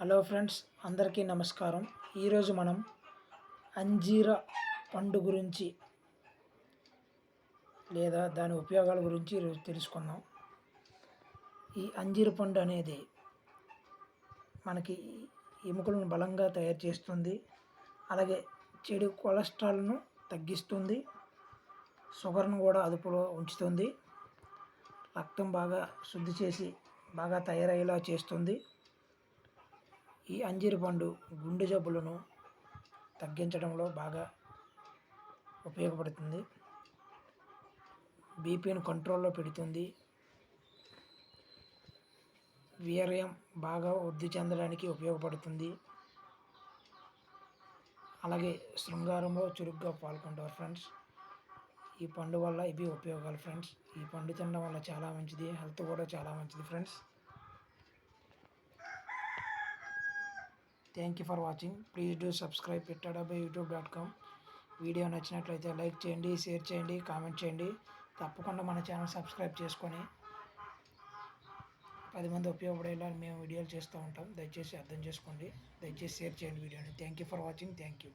Hello friends అందరికీ నమస్కారం. ఈరోజు మనం అంజీర పండు గురించి లేదా దాని ఉపయోగాల గురించి ఈరోజు తెలుసుకుందాం. ఈ అంజీర పండు అనేది మనకి ఎముకలను బలంగా తయారు చేస్తుంది. అలాగే చెడు కొలెస్ట్రాల్ను తగ్గిస్తుంది. షుగర్ను కూడా అదుపులో ఉంచుతుంది. రక్తం బాగా శుద్ధి చేసి బాగా తయారయ్యేలా చేస్తుంది. ఈ అంజీరు పండు గుండె జబ్బులను తగ్గించడంలో బాగా ఉపయోగపడుతుంది. బీపీని కంట్రోల్లో పెడుతుంది. వీర్యం బాగా వృద్ధి చెందడానికి ఉపయోగపడుతుంది. అలాగే శృంగారంలో చురుగ్గా పాల్గొంటారు ఫ్రెండ్స్. ఈ పండు వల్ల ఇవి ఉపయోగాలు ఫ్రెండ్స్. ఈ పండు తినడం వల్ల చాలా మంచిది హెల్త్ కూడా చాలా మంచిది friends. Thank you for watching please do subscribe పెట్టాడబై YouTube dot com video నచ్చినట్లయితే లైక్ చేయండి షేర్ చేయండి కామెంట్ చేయండి. తప్పకుండా మన ఛానల్ సబ్స్క్రైబ్ చేసుకొని పది మంది ఉపయోగపడేలా మేము వీడియోలు చేస్తూ ఉంటాం. దయచేసి అర్థం చేసుకోండి. దయచేసి షేర్ చేయండి వీడియోని thank you for watching thank you